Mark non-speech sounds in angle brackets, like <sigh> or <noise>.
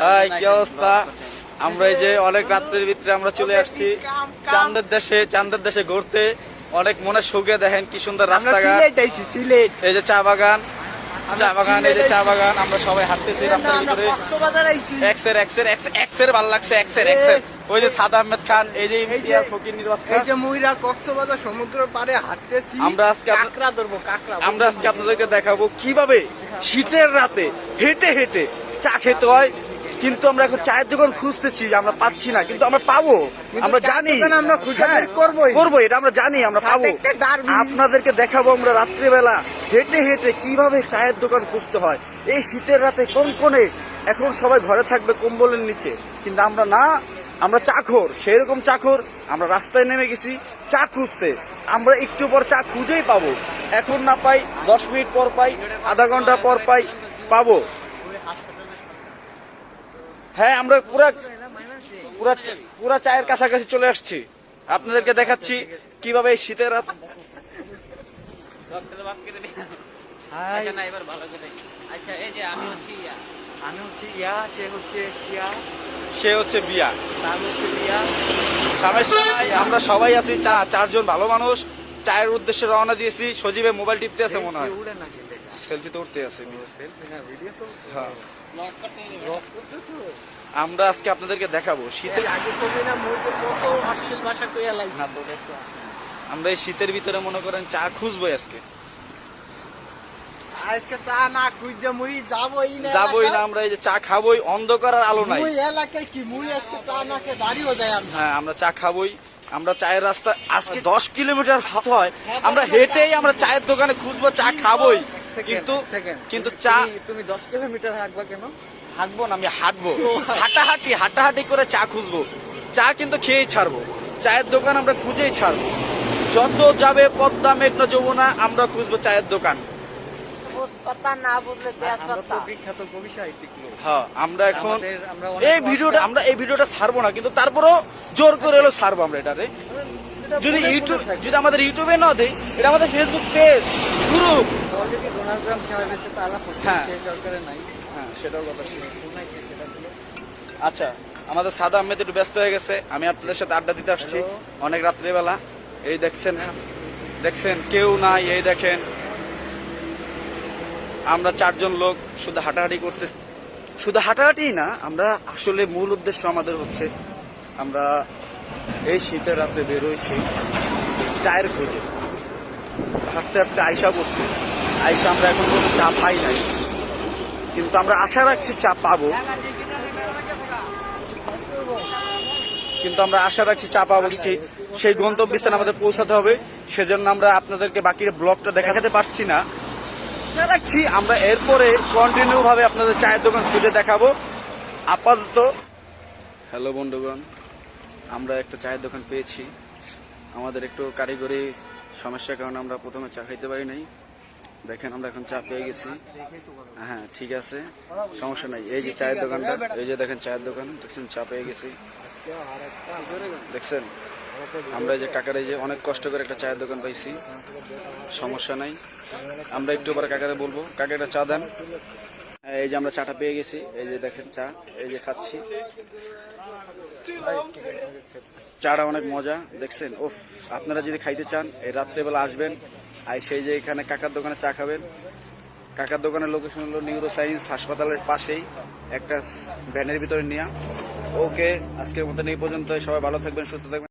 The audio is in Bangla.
হাই কি অবস্থা? আমরা এই যে অনেক রাত্রের ভিতরে আমরা চলে আসছি। চান্দের দেশে চান্দের দেশে ঘুরতে। অনেক মনে সুখে দেখেন কি সুন্দর রাস্তাঘাট। এই যে চা বাগান চা বাগান এই যে চা বাগান আমরা সবাই হাঁটতেছি রাস্তার ভিতরে। এক্সের এক্সের এক্সের ভালো লাগছে এক্সের এক্সের ওই যে সাদা আহমেদ খান এই যে ইমতিয়াজ ফকির নির্বাচন। এই যে ময়রা কক্সবাজার সমুদ্র পাড়ে হাঁটতেছি আমরা আজকে কাকড়া ধরবো কাকড়া। আমরা আজকে আপনাদেরকে দেখাবো কীভাবে শীতের রাতে হেঁটে হেঁটে চা খেতে হয় কিন্তু আমরা এখন চায়ের দোকান খুঁজতেছি যে আমরা পাচ্ছি না কিন্তু আমরা পাবো। আমরা জানি। আমরা হ্যাঁ। করব এটা আমরা জানি আমরা পাবো। আপনাদেরকে দেখাবো আমরা রাত্রিবেলা হেঁটে হেঁটে কীভাবে চায়ের দোকান খুঁজতে হয়। এই শীতের রাতে কোন কোনে এখন সবাই ঘরে থাকবে কম্বলের নিচে। কিন্তু আমরা না আমরা চাখর সেরকম চাখর। আমরা রাস্তায় নেমে গেছি চা খুঁজতে। আমরা একটু পর চা খুঁজেই পাবো। এখন না পাই দশ মিনিট পর পাই আধা ঘণ্টা পর পাই পাবো। হ্যাঁ আমরা পুরা পুরা পুরা চায়ের কাছাকাছি চলে আসছি। আপনাদেরকে দেখাচ্ছি কীভাবে এই শীতের রাত আচ্ছা আচ্ছা এই যে আমি হচ্ছি ইয়া। আমি হচ্ছে ইয়া সে হচ্ছে বিয়া। ইয়া আমরা সবাই আছি চা চারজন ভালো মানুষ। চায়ের উদ্দেশ্যে রওনা দিয়েছি। সজীবে মোবাইল টিপতে আছে মনে হয়। সেলফি তো উঠতে আছে। হ্যাঁ আমরা আজকে আপনাদেরকে দেখাবো। শীতে এই আগে কবি না মুই তো কত অশ্লীল ভাষা কইয়া লাগছে না তো আমরা এই শীতের ভিতরে মনে করেন চা খুঁজবো আজকে। আজকে চা না খুঁজে মুই যাবই না যাবোই না আমরা এই যে চা খাবোই অন্ধকার আর আলো নাই। মুই এলাকায় কি? মুই আজকে চা না খেয়ে বাড়িও যাই আমি। হ্যাঁ আমরা চা খাবোই। আমরা চায়ের রাস্তা আজকে দশ কিলোমিটার হাত হয়। আমরা হেঁটেই আমরা চায়ের দোকানে খুঁজবো চা খাবোই। কিন্তু কিন্তু চা তুমি দশ কিলোমিটার হাঁটবা কেন? হাঁটবো না আমি হাঁটবো। <laughs> হাঁটাহাঁটি হাঁটাহাঁটি করে চা খুঁজবো। চা কিন্তু খেয়েই ছাড়বো। চায়ের দোকান আমরা খুঁজেই ছাড়বো। যত যাবে পদ্মা মেঘনা যমুনা আমরা খুঁজবো চায়ের দোকান। পাতা না বললে আমরা তো বিখ্যাত কবি সাহিত্যিক লোক। হ্যাঁ আমরা এখন এই ভিডিওটা আমরা এই ভিডিওটা ছাড়বো না কিন্তু তারপরও জোর করে হলেও ছাড়বো আমরা এটারে যদি ইউটিউব যদি আমাদের ইউটিউবে না দেই এটা আমাদের ফেসবুক পেজ গ্রুপ হ্যাঁ। সরকারে নাই। হ্যাঁ সেটাও কথা ছিল। আচ্ছা আমাদের সাদা আহমেদ একটু ব্যস্ত হয়ে গেছে। আমি আপনাদের সাথে আড্ডা দিতে আসছি. অনেক রাত্রিবেলা। এই দেখছেন দেখছেন কেউ নাই এই দেখেন। আমরা চারজন লোক শুধু হাঁটাহাঁটি করতে শুধু হাঁটাহাঁটি না আমরা আসলে মূল উদ্দেশ্য আমাদের হচ্ছে আমরা এই শীতের রাত্রে বেরোইছি চায়ের খোঁজে। হাঁটতে হাঁটতে আয়সা করছি আয়সা আমরা এখন কোনো চা পাই নাই। কিন্তু আমরা আশা রাখছি চা পাবো। কিন্তু আমরা আশা রাখছি চা পাবো সেই গন্তব্যস্থানে আমাদের পৌঁছাতে হবে। সেজন্য আমরা আপনাদেরকে বাকি ব্লগটা দেখাতে পারছি না। রাখছি আমরা এরপরে কন্টিনিউ ভাবে আপনাদের চায়ের দোকান খুঁজে দেখাবো। আপাতত হ্যালো বন্ধুগণ, আমরা একটা চায়ের দোকান পেয়েছি। আমাদের একটু কারিগরি সমস্যার কারণে আমরা প্রথমে চা খাইতে পারি নাই। দেখেন আমরা এখন চা পেয়ে গেছি। হ্যাঁ ঠিক আছে সমস্যা নাই। এই যে চায়ের দোকানটা এই যে দেখেন চায়ের দোকান দেখছেন চা পেয়ে গেছি। দেখছেন? আমরা যে কাকারে যে অনেক কষ্ট করে একটা চায়ের দোকান পাইছি। সমস্যা নাই। আমরা একটু পরে কাকারে বলব। কাকা একটা চা দেন। হ্যাঁ, এই যে আমরা চাটা পেয়ে গেছি। এই যে দেখেন চা এই যে খাচ্ছি। চাটা অনেক মজা দেখছেন? ও আপনারা যদি খাইতে চান এই রাত্রেবেলা আসবেন। আর সেই যে এখানে কাকার দোকানে চা খাবেন, কাকার দোকানের লোকেশন হলো নিউরো সায়েন্স হাসপাতালের পাশেই, একটা ভ্যানের ভিতরে নিয়ে। ওকে, আজকের মতন এই পর্যন্ত সবাই ভালো থাকবেন, সুস্থ থাকবেন।